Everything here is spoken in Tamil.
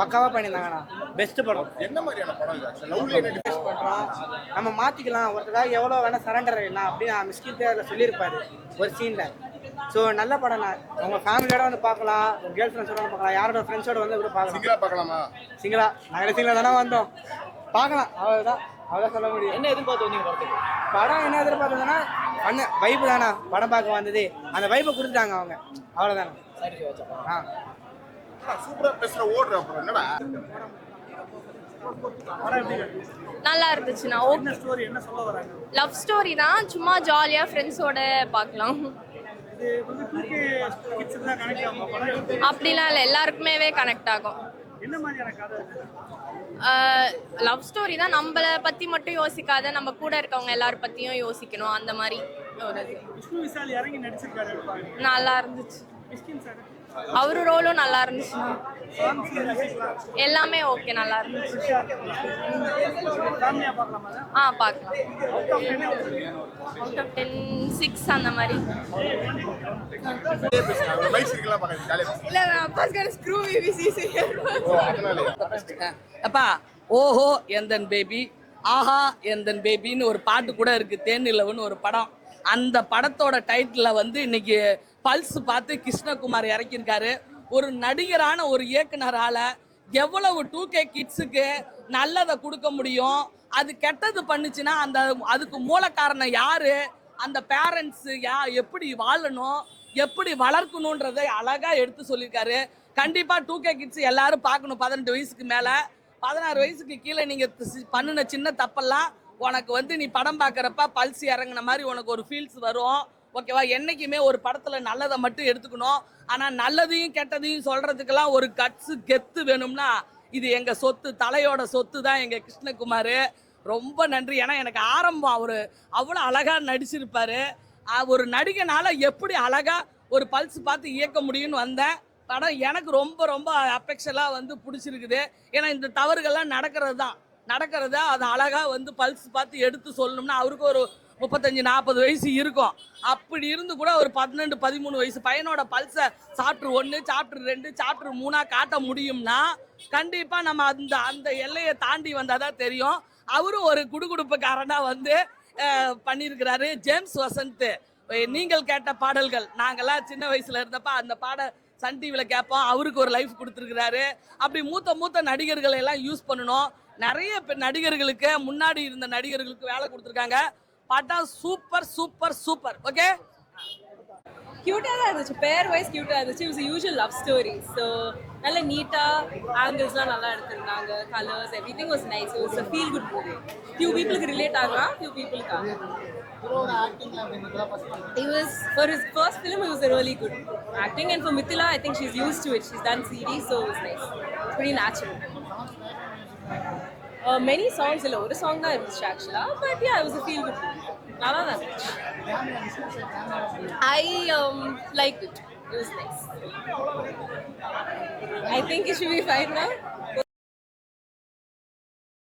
பக்காவா பண்ணியிருந்தாங்கண்ணா. பெஸ்ட் படம். என்ன மாதிரியான படம் இது? பண்றோம் நம்ம மாத்திக்கலாம். ஒருத்தராக எவ்வளோ வேணா சரண்டர் ஆகிடலாம் அப்படின்னு மிஸ்கின் அதில் சொல்லியிருப்பாரு ஒரு சீன்ல ஸோ நல்ல படம்ண்ணா. உங்க ஃபேமிலியோட வந்து பார்க்கலாம். கேர்ள் ஃப்ரெண்ட்ஸோட வந்து பார்க்கலாம். யாரோட ஃப்ரெண்ட்ஸோட வந்து கூட பார்க்கலாம். சிங்கிளா பார்க்கலாமா? சிங்களா நாங்கள் சிங்களா தானே வந்தோம். பார்க்கலாம். அவ்வளோதான் அவ்வளோ சொல்ல முடியும். என்ன எதிர்பார்த்து வந்தீங்க படத்துக்கு? படம் என்ன எதிர்பார்த்ததுன்னா பண்ண. வைப்பு தானே படம் பார்க்க வந்தது. அந்த வைப்பை கொடுத்துட்டாங்க அவங்க. அவ்வளோதானே சரி வச்சா ஆ. சூப்பரா பேசுற ஓடுற அப்புறம் என்னடா? நல்லா இருந்துச்சுண்ணா ஓகே லவ் ஸ்டோரி தான் சும்மா ஜாலியாக ஃப்ரெண்ட்ஸோட பார்க்கலாம். அப்படிலாம் இல்லை எல்லாருக்குமே கனெக்ட் ஆகும். லவ் ஸ்டோரி தான் நம்மளை பற்றி மட்டும் யோசிக்காத நம்ம கூட இருக்கவங்க எல்லார் பற்றியும் யோசிக்கணும் அந்த மாதிரி. நல்லா இருந்துச்சு. அவரு ரோலும் நல்லா இருந்துச்சு. எல்லாமே ஓகே நல்லா இருந்துச்சு. ஆ பார்க்கலாம். அவுட் ஆஃப் டென் சிக்ஸ் அந்த மாதிரி. இல்லை நான் அப்பாஸ் ஸ்க்ரூ அதனாலயா? அப்பா ஓஹோ எந்தன் பேபி? ஆஹா எந்தன் பேபின்னு ஒரு பாட்டு கூட இருக்கு. தேனிலவுன்னு ஒரு படம். அந்த படத்தோட டைட்டில வந்து இன்னைக்கு பல்ஸ் பார்த்து கிருஷ்ணகுமார் இறக்கியிருக்காரு. ஒரு நடிகரான ஒரு இயக்குனரால் எவ்வளவு டூ கே கிட்ஸுக்கு நல்லதை கொடுக்க முடியும்? அது கெட்டது பண்ணுச்சுன்னா அந்த அதுக்கு மூல காரணம் யாரு? அந்த பேரண்ட்ஸு யா எப்படி வாழணும்? எப்படி வளர்க்கணுன்றதை அழகாக எடுத்து சொல்லியிருக்காரு. கண்டிப்பாக டூ கே கிட்ஸ் எல்லாரும் பார்க்கணும் பதினெட்டு வயசுக்கு மேலே. பதினாறு வயசுக்கு கீழே நீங்கள் சி- பண்ணுன சின்ன தப்பெல்லாம் உனக்கு வந்து நீ படம் பார்க்குறப்ப பல்ஸ் இறங்குன மாதிரி உனக்கு ஒரு ஃபீல்ஸ் வரும். ஓகேவா? என்றைக்குமே ஒரு படத்தில் நல்லதை மட்டும் எடுத்துக்கணும். ஆனால் நல்லதையும் கெட்டதையும் சொல்கிறதுக்கெல்லாம் ஒரு கட்ஸு கெத்து வேணும்னா இது எங்கள் சொத்து தலையோட சொத்து தான் எங்கள் கிருஷ்ணகுமார். ரொம்ப நன்றி. ஏன்னா எனக்கு ஆரம்பம் அவர் அவ்வளோ அழகாக நடிச்சிருப்பார். ஒரு நடிகனால் எப்படி அழகாக ஒரு பல்ஸ் பார்த்து இயக்க முடியும்னு வந்தேன். படம் எனக்கு ரொம்ப ரொம்ப அஃபெக்ஷனாக வந்து பிடிச்சிருக்குது. ஏன்னா இந்த தவறுகள்லாம் நடக்கிறது தான் நடக்கிறத அது அழகாக வந்து பல்ஸ் பார்த்து எடுத்து சொல்லணும்னா அவருக்கு ஒரு முப்பத்தஞ்சு நாற்பது வயசு இருக்கும். அப்படி இருந்து கூட ஒரு பதினெண்டு பதிமூணு வயசு பையனோட பல்ஸை சாப்டர் ஒன்று சாப்டர் ரெண்டு சாப்டர் மூணாக காட்ட முடியும்னா கண்டிப்பாக நம்ம அந்த அந்த எல்லையை தாண்டி வந்தால் தான் தெரியும். அவரும் ஒரு குடுகுடுப்புக்காரனாக வந்து பண்ணியிருக்கிறாரு ஜேம்ஸ் வசந்த். நீங்கள் கேட்ட பாடல்கள் நாங்கள்லாம் சின்ன வயசுல இருந்தப்ப அந்த பாட சன் டிவியில் கேட்போம். அவருக்கு ஒரு லைஃப் கொடுத்துருக்குறாரு. அப்படி மூத்த மூத்த நடிகர்களை எல்லாம் யூஸ் பண்ணணும். நிறைய நடிகர்களுக்கு முன்னாடி இருந்த நடிகர்களுக்கு வேலை கொடுத்துருக்காங்க. படம் சூப்பர் சூப்பர் சூப்பர் ஓகே கியூட்டாக தான் இருந்துச்சு. பேர் வைஸ் கியூட்டாக இருந்துச்சு. It's usual love story so நல்ல நீட்டாக ஆங்கிள்ஸ்லாம் நல்லா எடுத்திருந்தாங்க. Colours everything was nice it's a feel good movie few பீப்புளுக்கு ரிலேட் ஆகலாம் ஃபியூ பீப்புளுக்கு It was for his first film. It was a really good acting, and for Mithila, I think she's used to it. She's done series, so it was nice. It's pretty natural. Uh, many songs, இல்லை ஒரு song தான் இருந்துச்சு ஆக்சுவலாக but yeah it was a feel good movie. நல்லா தான் இருந்துச்சு I um, liked it. It was nice. I think it should be fine now.